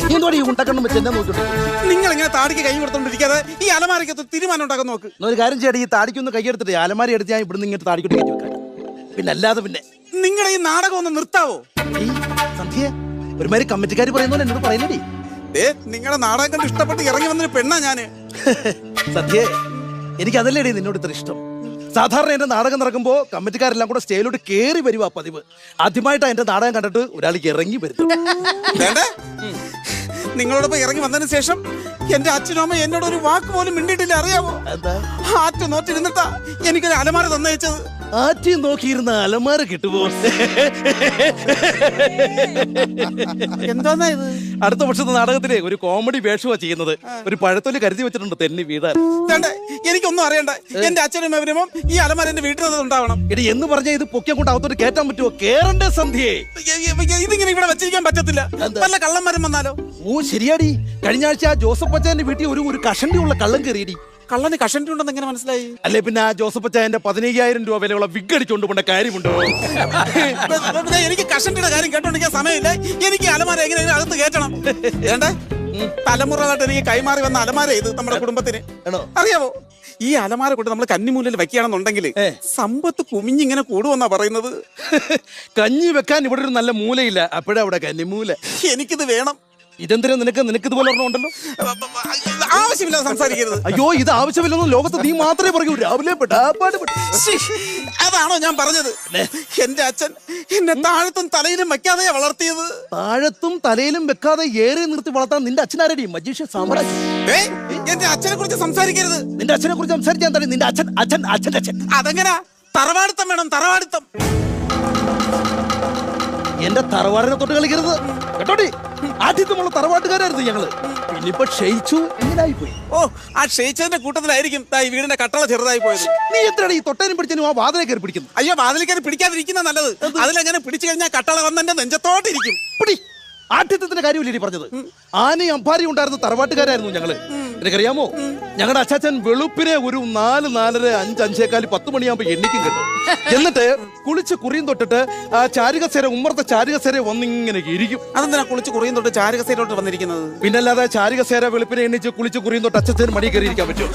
നീ എന്തോടെ ഈ ഉണ്ടക്കണ്ണം വെച്ച് എന്നെ നോക്കിട്ട് നിങ്ങൾ ഇങ്ങനെ താടിക്ക് കൈ കൊടുത്തോണ്ടിരിക്കാതെ ഈ അലമാരയ്ക്കത്ത് തീരുമാനം ഉണ്ടാക്കാൻ നോക്ക്. ഒരു കാര്യം ചെയ്യടി ഈ താടിക്കൊന്ന് കൈയെടുത്തിട്ട് അലമാരി എടുത്ത് ഞാൻ ഇവിടുന്ന് ഇങ്ങോട്ട് താടിക്കൊണ്ട് കയറ്റി വെക്കാം പിന്നെ അല്ലാതെ പിന്നെ. നിങ്ങളുടെ ഈ നാടകം ഒന്ന് നിർത്താവോ? ഈ സന്ധ്യ ഒരുമാതിരി കമ്മിറ്റിക്കാർ പറയുന്നോ എന്നോട് പറയുന്നേ ഏ നിങ്ങളുടെ നാടകം കണ്ട് ഇഷ്ടപ്പെട്ട് ഇറങ്ങി വന്നൊരു പെണ്ണാ ഞാൻ. സത്യ എനിക്ക് അതല്ലേടി നിന്നോട് ഇത്ര ഇഷ്ടം. സാധാരണ എന്റെ നാടകം നടക്കുമ്പോ കമ്മിറ്റിക്കാരെല്ലാം കൂടെ സ്റ്റേജിലോട്ട് കേറി വരുവാ പതിവ്. ആദ്യമായിട്ടാ എന്റെ നാടകം കണ്ടിട്ട് ഒരാൾക്ക് ഇറങ്ങി വരുന്നു വേണ്ടേ? നിങ്ങളോടൊപ്പം ഇറങ്ങി വന്നതിന് ശേഷം എന്റെ അച്ഛനും അമ്മ എന്നോട് ഒരു വാക്ക് പോലും മിണ്ടിട്ടില്ല അറിയാമോ ആറ്റ നോറ്റിരുന്നിട്ടാ എനിക്കൊരു അലമാര തന്നയച്ചത്. ആറ്റി നോക്കിയിരുന്ന അലമാര കിട്ടുമോ എന്താന്നാ ഇത്? അടുത്ത വർഷത്തെ നാടകത്തിലെ ഒരു കോമഡി വേഷമാ ചെയ്യുന്നത്. ഒരു പഴത്തൊലി കരുതി വെച്ചിട്ടുണ്ട് തെന്നി വേണ്ടേ എനിക്കൊന്നും അറിയണ്ട. എന്റെ അച്ഛനും അമ്മ ഈ അലമാര എന്റെ വീട്ടിൽ ഉണ്ടാവണം. ഇടി എന്ന് പറഞ്ഞ ഇത് പൊക്കിയ കൊണ്ട് അകത്തോട്ട് കേറ്റാൻ പറ്റുമോ കേറണ്ടേ സന്ധ്യയെ ഇതിങ്ങനെ ഇവിടെ വെച്ചിരിക്കാൻ പറ്റത്തില്ല. നല്ല വല്ല കള്ളന്മാരും വന്നാലോ? ഓ ശരിയാടി. കഴിഞ്ഞ ആഴ്ച ആ ജോസഫ് അച്ഛന്റെ വീട്ടിൽ ഒരു ഒരു കഷണ്ടി ഉള്ള കള്ളം കയറിയടി. കള്ളന് കഷണ്ടി ഉണ്ടെന്ന് എങ്ങനെ മനസ്സിലായി? അല്ലെ പിന്നെ ആ ജോസഫ് അച്ചായന്റെ പതിനയ്യായിരം രൂപ വിലയുള്ള വിഗ് അടിച്ചുകൊണ്ട് പോണ്ട കാര്യമുണ്ടോ എനിക്ക് കഷണ്ടിയുടെ കാര്യം കേട്ടോണ്ടിരിക്കാൻ സമയമില്ല? എനിക്ക് അലമാര എങ്ങനെ അകത്ത് കയറ്റണം? വേണ്ടേ? തലമുറകളായിട്ട് എനിക്ക് കൈമാറി വന്ന അലമാര ഇത് നമ്മുടെ കുടുംബത്തിന്? അറിയാവോ? ഈ അലമാര കൊണ്ട് നമ്മൾ കന്നിമൂലയിൽ വെക്കുകയാണെന്നുണ്ടെങ്കിൽ. സമ്പത്ത് കുമിഞ്ഞിങ്ങനെ കൂടുമെന്നാ പറയുന്നത്. കഞ്ഞി വെക്കാൻ ഇവിടെ ഒരു നല്ല മൂലയില്ല. അപ്പോഴവിടെ കന്നിമൂല. എനിക്കിത് വേണം. ഇതെന്തിനാ നിനക്ക് നിനക്ക് ഇതുപോലെ ഒരെണ്ണമുണ്ടല്ലോ ആവശ്യമില്ല സംസാരിക്കരുത്. അയ്യോ ഇത് ആവശ്യമില്ലെന്ന് ലോകത്ത് നീ മാത്രമേ പറയൂ. രാവിലെ അതാണോ ഞാൻ പറഞ്ഞത്? എന്റെ അച്ഛൻ എന്നെ താഴത്തും തലയിലും വെക്കാതെയാ വളർത്തിയത്. താഴത്തും തലയിലും വെക്കാതെ ഏറെ നിർത്തി വളർത്താൻ നിന്റെ അച്ഛനാരടി? മജീഷ സാമ്രാജ്യം. എന്റെ അച്ഛനെ കുറിച്ച് സംസാരിക്കരുത്. നിന്റെ അച്ഛനെ കുറിച്ച് സംസാരിക്കാൻ തന്നെ നിന്റെ അച്ഛൻ അച്ഛൻ അച്ഛൻ അച്ഛൻ. അതെങ്ങനാ? തറവാടിത്തം വേണം തറവാടിത്തം. എന്റെ തറവാടിനെ തൊട്ട് കളിക്കരുത്. കേട്ടോടി? ആദ്യത്തുമുള്ള തറവാട്ടുകാരായിരുന്നു ഞങ്ങൾ. പിന്നിപ്പോ ക്ഷയിച്ചു. പോയി ഓ ആ ക്ഷയിച്ചതിന്റെ കൂട്ടത്തിലായിരിക്കും ദാ ഈ വീടിന്റെ കട്ടള ചെറുതായി പോയത്. നീ എത്രയാണ് ഈ തൊട്ടേനും പിടിച്ചതിനും ആ വാതിലെ കയറി പിടിക്കുന്നു അയ്യോ വാതിലേക്കാരി പിടിക്കാതിരിക്കുന്ന നല്ലത്. അതിലെങ്ങനെ പിടിച്ചു കഴിഞ്ഞാൽ കട്ടള വന്നെ നെഞ്ചത്തോട്ടിരിക്കും. പിടി. ആഠ്യത്തിന്റെ കാര്യമില്ലേ പറഞ്ഞത്? ആനയും അമ്പാരിയും ഉണ്ടായിരുന്ന തറവാട്ടുകാരായിരുന്നു ഞങ്ങൾ. എനിക്കറിയാമോ ഞങ്ങളുടെ അച്ചാച്ചൻ വെളുപ്പിനെ ഒരു നാല് നാലര അഞ്ച് അഞ്ചേക്കാൽ പത്ത് മണിയാകുമ്പോ എണ്ണിക്കും കിട്ടും. എന്നിട്ട് കുളിച്ച് കുറിയും തൊട്ടിട്ട് ആ ചാരുകസേര ഉമ്മറത്തെ ചാരുകസേര വന്നിങ്ങനെ ഇരിക്കും. അതെന്തിനാ കുളിച്ച് കുറിയും തൊട്ട് ചാരുകസേരോട്ട് വന്നിരിക്കുന്നത്? പിന്നല്ലാതെ ചാരുകസേര വെളുപ്പിനെ എണ്ണിച്ച് കുളിച്ച് കുറിയും തൊട്ട് അച്ഛൻ മടി കയറി ഇരിക്കാൻ പറ്റും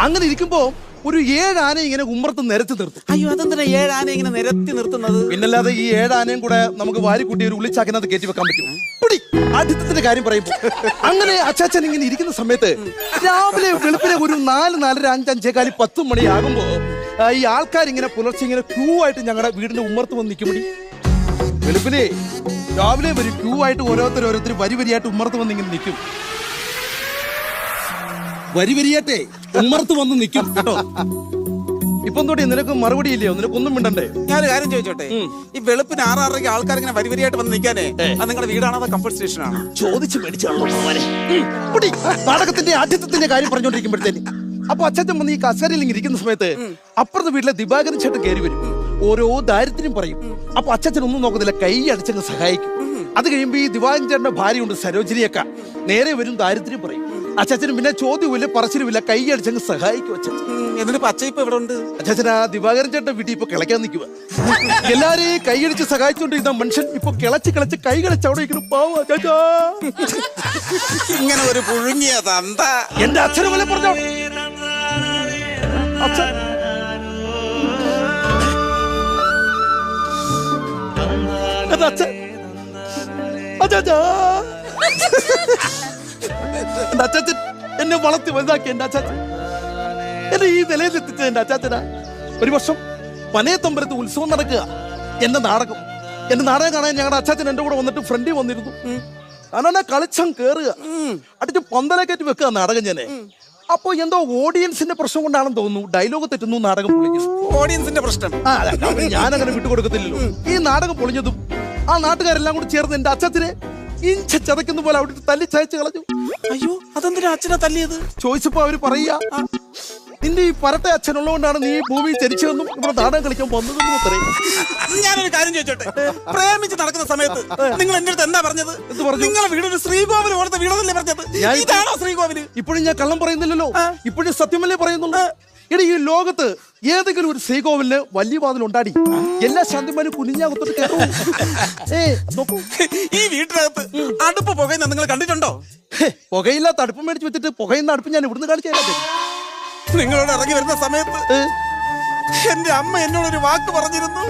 അങ്ങനെ ഇരിക്കുമ്പോ ഒരു ഏഴാന ഇങ്ങനെ ഉമ്മറത്ത് നിരത്തി നിർത്തും. അയ്യോ അതെന്തിനാ ഏഴാന ഇങ്ങനെ നിരത്തി നിർത്തുന്നത്? പിന്നല്ലാതെ ഈ ഏഴാനയും കൂടെ നമുക്ക് വാരി വാരിക്കൂട്ടി ഒരു ഉള്ളിച്ചാക്കിനകത്ത് കയറ്റി വെക്കാൻ പറ്റും പിടി ആദ്യത്തിന്റെ കാര്യം പറയുമ്പോ. അങ്ങനെ അച്ചാച്ചൻ ഇങ്ങനെ ഇരിക്കുന്ന സമയത്ത് രാവിലെ വെളുപ്പിനെ ഒരു നാല് നാലര അഞ്ച് അഞ്ചേകാലി പത്ത് മണിയാകുമ്പോ ആകുമ്പോ ഈ ആൾക്കാർ ഇങ്ങനെ പുലർച്ചെ ഇങ്ങനെ ക്യൂ ആയിട്ട് ഞങ്ങളുടെ വീടിന്റെ ഉമ്മർത്ത് വന്ന് നിൽക്കുമ്പോൾ വെളുപ്പിനെ രാവിലെ വരും ക്യൂ ആയിട്ട് ഓരോരുത്തർ ഓരോരുത്തർ വരി വരിയായിട്ട് ഉമ്മർത്ത് വന്ന് ഇങ്ങനെ നിൽക്കും. വരി വരിയായിട്ടേ ഉമ്മർത്ത് വന്ന് നിൽക്കും കേട്ടോ. ഇപ്പം തൊട്ടി നിനക്ക് മറുപടി ഇല്ലയോ? നിനക്കൊന്നും മിണ്ടണ്ടേ? ഞാനൊരു കാര്യം ചോദിച്ചോട്ടെ ഈ വെളുപ്പിന് ആറാറരയ്ക്ക് ആൾക്കാർ ഇങ്ങനെ വരിവരിയായിട്ട് വന്ന് നിൽക്കാനേ അത് നിങ്ങളുടെ വീടാണോ അതോ കംഫർട്ട് സ്റ്റേഷൻ ആണോ? ചോദിച്ചു മേടിച്ചാണോ നാടകത്തിന്റെ ആദ്യത്തിന്റെ കാര്യം പറഞ്ഞുകൊണ്ടിരിക്കുമ്പോഴത്തേന് അപ്പൊ അച്ഛൻ വന്ന് ഈ കസേരയിൽ ഇരിക്കുന്ന സമയത്ത് അപ്പുറത്തെ വീട്ടിലെ ദിവാകരൻ ചേട്ടൻ കയറി വരും. ഓരോ ദാരിദ്ര്യം പറയും. അപ്പൊ അച്ഛൻ ഒന്നും നോക്കുന്നില്ല കൈ അടിച്ചങ്ങ് സഹായിക്കും. അത് കഴിയുമ്പോ ഈ ദിവാകരൻ ചേട്ടന്റെ ഭാര്യയുണ്ട് സരോജിനിയൊക്കെ. നേരെ വരും ദാരിദ്ര്യം പറയും. അച്ഛനും പിന്നെ ചോദ്യമില്ല പറച്ചിലുമില്ല കൈ അടിച്ചങ്ങ് സഹായിക്കും അച്ഛൻ എന്നിട്ട് എന്നിട്ട് പച്ചയിപ്പ് ഇവിടെ ഉണ്ട്? അച്ഛൻ ആ ദിവാകരൻ ചേട്ടൻ വീട്ടിൽ ഇപ്പൊ കിളയ്ക്കാൻ നിൽക്കുക എല്ലാരെയും കൈയടിച്ച് സഹായിച്ചുകൊണ്ടിരുന്ന മനുഷ്യൻ ഇപ്പൊ കിളച്ച് കിളച്ച് കൈ കളിച്ച് അവിടെ ഇരിക്കുന്നു. പാവം അച്ചാച്ചാ. ഇങ്ങനെ ഒരു പുഴുങ്ങിയ തന്ത. എന്റെ അച്ഛനും വല്ല പറഞ്ഞോ? അച്ഛൻ അച്ഛാ അച്ഛൻ? അച്ചാച്ചാ. എന്റെ അച്ചാച്ചൻ എന്നെ വളർത്തി വലുതാക്കി എന്റെ അച്ചാച്ചൻ. എന്നെ ഈ നിലയിൽ എത്തിച്ച എന്റെ അച്ചാച്ചനാ. ഒരു വർഷം പനയത്തമ്പലത്ത് ഉത്സവം നടക്കുക. എന്റെ നാടകം. എന്റെ നാടകം കാണാൻ ഞങ്ങളുടെ അച്ചാച്ചൻ എന്റെ കൂടെ വന്നിട്ട് ഫ്രണ്ടി വന്നിരുന്നു. ഞാനെന്നെ കളിച്ചം കേറുക. അടിച്ച് പന്തലെ കയറ്റി വെക്കുക നാടകം ഞാനെ. അപ്പൊ എന്തോ ഓഡിയൻസിന്റെ പ്രശ്നം കൊണ്ടാണെന്ന് തോന്നുന്നു. ഡയലോഗ് തെറ്റുന്നു നാടകം പൊളിക്കുന്നു ഓഡിയൻസിന്റെ പ്രശ്നം. ഞാൻ അങ്ങനെ വിട്ടുകൊടുക്കത്തില്ലല്ലോ. ഈ നാടകം പൊളിഞ്ഞതും ആ നാട്ടുകാരെല്ലാം കൂടി ചേർന്ന് എന്റെ അച്ഛത്തിനെ ഇഞ്ച ചതക്കുന്ന പോലെ അവിടെ തല്ലി ചതച്ച് കളഞ്ഞു. അയ്യോ അതെന്തിനാ അച്ഛനെ തല്ലിയത്? ചോദിച്ചപ്പോ അവർ പറയുക നിന്റെ ഈ പരട്ടെ അച്ഛനുള്ളതുകൊണ്ടാണ് നീ ഭൂമി ചരിച്ചതെന്നും ഇവിടെ നാടകം കളിക്കാൻ വന്നതെന്നും പറയും ഞാനൊരു കാര്യം ചോദിച്ചോട്ടെ? പ്രേമിച്ച് നടക്കുന്ന സമയത്ത് നിങ്ങൾ എന്റെ അടുത്ത് എന്താ പറഞ്ഞത്? എന്ത് പറഞ്ഞു? നിങ്ങളെ വീടൊരു ശ്രീകോവിൽ ഓർത്ത വീടല്ലേ പറഞ്ഞത്? ഇതാണോ ശ്രീകോവിൽ ഇപ്പോഴും ഞാൻ കള്ളം പറയുന്നില്ലല്ലോ. ഇപ്പോഴും സത്യമല്ലേ പറയുന്നുള്ളൂ. എടി ഈ ലോകത്ത് ഏതെങ്കിലും ഒരു ശ്രീകോവിലിന് വലിയ വാതിൽ ഉണ്ടാടി. എല്ലാ ശാന്തിമാരും കുനിഞ്ഞാകത്തോട്ട് കയറും ഏ നോക്കൂ. ഈ വീട്ടിനകത്ത് അടുപ്പ് പുകയുന്ന നിങ്ങൾ കണ്ടിട്ടുണ്ടോ? പുകയില്ലാത്ത അടുപ്പ് മേടിച്ച് വെച്ചിട്ട് പുകയുന്ന അടുപ്പ് ഞാൻ ഇവിടുന്ന് കാണിച്ചു നിങ്ങളോട് ഇറങ്ങി വരുന്ന സമയത്ത് എന്റെ അമ്മ എന്നോട് ഒരു വാക്ക് പറഞ്ഞിരുന്നു.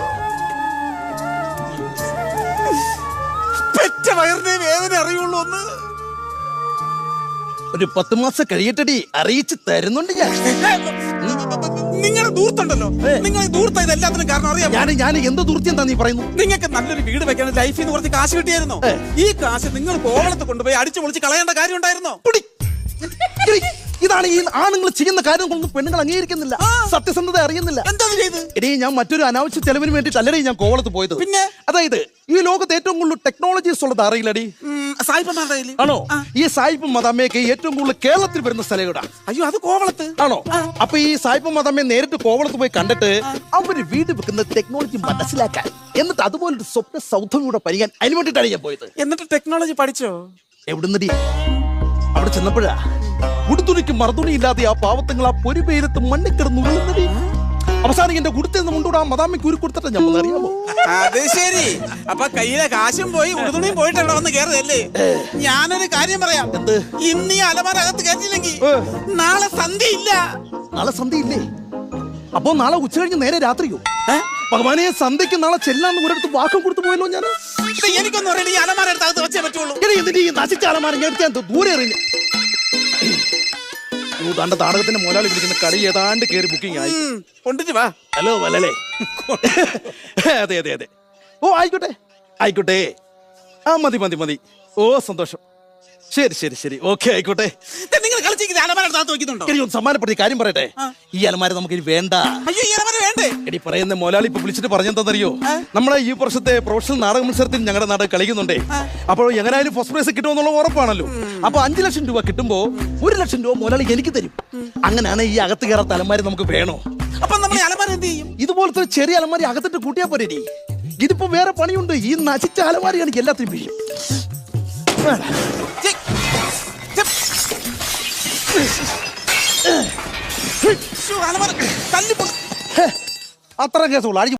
പെറ്റ വയറിനെ വേദന അറിയുള്ളൂ ഒരു പത്ത് മാസം കഴിയട്ടടി അറിയിച്ചു തരുന്നുണ്ട് ഞാൻ. നിങ്ങളുടെ ദൂർത്തുണ്ടല്ലോ. നിങ്ങൾ ദൂർത്ത ഇത് എല്ലാത്തിനും കാരണം അറിയാം ഞാൻ ഞാൻ എന്ത് ദൂർത്തി എന്താ നീ പറയുന്നു? നിങ്ങൾക്ക് നല്ലൊരു വീട് വെക്കാൻ ലൈഫിൽ നിന്ന് കുറച്ച് കാശ് കിട്ടിയായിരുന്നോ? ഈ കാശ് നിങ്ങൾ കോവളത്ത് കൊണ്ടുപോയി അടിച്ചു പൊളിച്ച് കളയേണ്ട കാര്യം ഉണ്ടായിരുന്നോ? ഇതാണ് ഈ ആണുങ്ങൾ ചെയ്യുന്ന കാര്യം കൊണ്ട് പെണ്ണുങ്ങൾ അംഗീകരിക്കുന്നില്ല. സത്യസന്ധത അറിയുന്നില്ല. എന്താ ചെയ്ത് എടീ ഞാൻ മറ്റൊരു അനാവശ്യ ചെലവിന് വേണ്ടിയിട്ടല്ലേ ഞാൻ കോവളത്ത് പോയത്. പിന്നെ? അതായത് ഈ ലോകത്ത് ഏറ്റവും കൂടുതൽ ടെക്നോളജീസ് ഉള്ളത് അറിയില്ലടി? ആണോ? ഈ സായിപ്പ് മദാമയൊക്കെ ഏറ്റവും കൂടുതൽ കേരളത്തിൽ വരുന്ന സ്ഥലം അയ്യോ അത് കോവളത്ത്. ആണോ? അപ്പൊ ഈ സായിപ്പ് മദാമയെ നേരിട്ട് കോവളത്ത് പോയി കണ്ടിട്ട് അവർ വീട് വെക്കുന്ന ടെക്നോളജി മനസ്സിലാക്കാൻ എന്നിട്ട് അതുപോലൊരു സ്വപ്ന സൗധം കൂടെ പരിയാൻ അതിന് വേണ്ടിയിട്ടാണ് ഞാൻ പോയത്. എന്നിട്ട് ടെക്നോളജി പഠിച്ചോ? എവിടുന്നടി? അവിടെ ചെന്നപ്പോഴാ? ഉടുത്തുണിക്ക് മറുതുണി ഇല്ലാതെ ആ പാവത്തങ്ങൾ ആ പൊരി പേരത്ത് മണ്ണിൽ കിടന്നു ഉള്ളുന്നടി അവസാനം എന്റെ കുടുത്തിൽ നിന്ന് മുണ്ടൂടാ ആ മദാമയ്ക്ക് ഉരു കൊടുത്തിട്ട് ഞാൻ അറിയാമോ അത് ശരി. അപ്പൊ കയ്യിലെ കാശും പോയി ഉടുതുണിയും പോയിട്ട് അവിടെ വന്ന് കയറുകയല്ലേ ഞാനൊരു കാര്യം പറയാം. എന്ത്? ഇന്ന് ഈ അലമാര അകത്ത് കയറ്റില്ലെങ്കിൽ. നാളെ സന്ധ്യ ഇല്ല നാളെ സന്ധ്യ ഇല്ലേ അപ്പോ നാളെ ഉച്ച കഴിഞ്ഞ് നേരെ രാത്രിയോ? ഭഗവാനെ സന്ധ്യക്ക് നാളെ ചെല്ലാന്ന് ഒരിടത്ത് വാക്കം കൊടുത്തു പോയല്ലോ ഞാൻ എനിക്കൊന്നും അറിയില്ല. ഈ അലമാര എടുത്ത് അകത്ത് വെച്ചേ പറ്റുള്ളൂ. ഈ നശിച്ച അലമാര ഞാൻ ദൂരെ എറിഞ്ഞു. തന്റെ നാടകത്തിന്റെ മുതലാളി പിടിക്കുന്ന കളി ഏതാണ്ട് കയറി ബുക്കിംഗ് ആയി. കൊണ്ടിട്ട് വാ. ഹലോ വല്ലലേ. അതെ അതെ അതെ. ഓ ആയിക്കോട്ടെ. ആയിക്കോട്ടെ. ആ മതി മതി മതി. ഓ സന്തോഷം. ശരി ശരി ശരി. ഓക്കെ ആയിക്കോട്ടെ. നിങ്ങൾ കളിച്ചിരിക്കുന്ന അലമാര എടി ഒന്ന് സമ്മാനപ്പെടുത്തി കാര്യം പറയട്ടെ? ഈ അലമാര നമുക്ക് ഇനി വേണ്ട. അയ്യോ ഈ അലമാര വേണ്ടേ? എടി പറയുന്ന മോലാളി ഇപ്പൊ വിളിച്ചിട്ട് പറഞ്ഞെന്താണെന്നറിയോ നമ്മളെ ഈ വർഷത്തെ പ്രൊഫഷണൽ നാടക മത്സരത്തിൽ ഞങ്ങളുടെ നാടകം കളിക്കുന്നുണ്ടേ. അപ്പോൾ എങ്ങനെയായാലും ഫസ്റ്റ് പ്രൈസ് കിട്ടുമെന്നുള്ള ഉറപ്പാണല്ലോ. അപ്പൊ അഞ്ചു ലക്ഷം രൂപ കിട്ടുമ്പോ ഒരു ലക്ഷം രൂപ മോലാളി എനിക്ക് തരും. അങ്ങനെയാണ് ഈ അകത്ത് കയറാത്ത അലമാരി നമുക്ക് വേണോ? അപ്പൊ നമ്മൾ അലമാര എന്ത് ചെയ്യും? ഇതുപോലത്തെ ചെറിയ അലമാരി അകത്തിട്ട് കൂട്ടിയാ പോരേടി. ഇതിപ്പോ വേറെ പണിയുണ്ട്. ഈ നശിച്ച അലമാരി എനിക്ക് എല്ലാത്തിനും വീഴും അത്ര കേസുള്ളൂ അടിക്ക്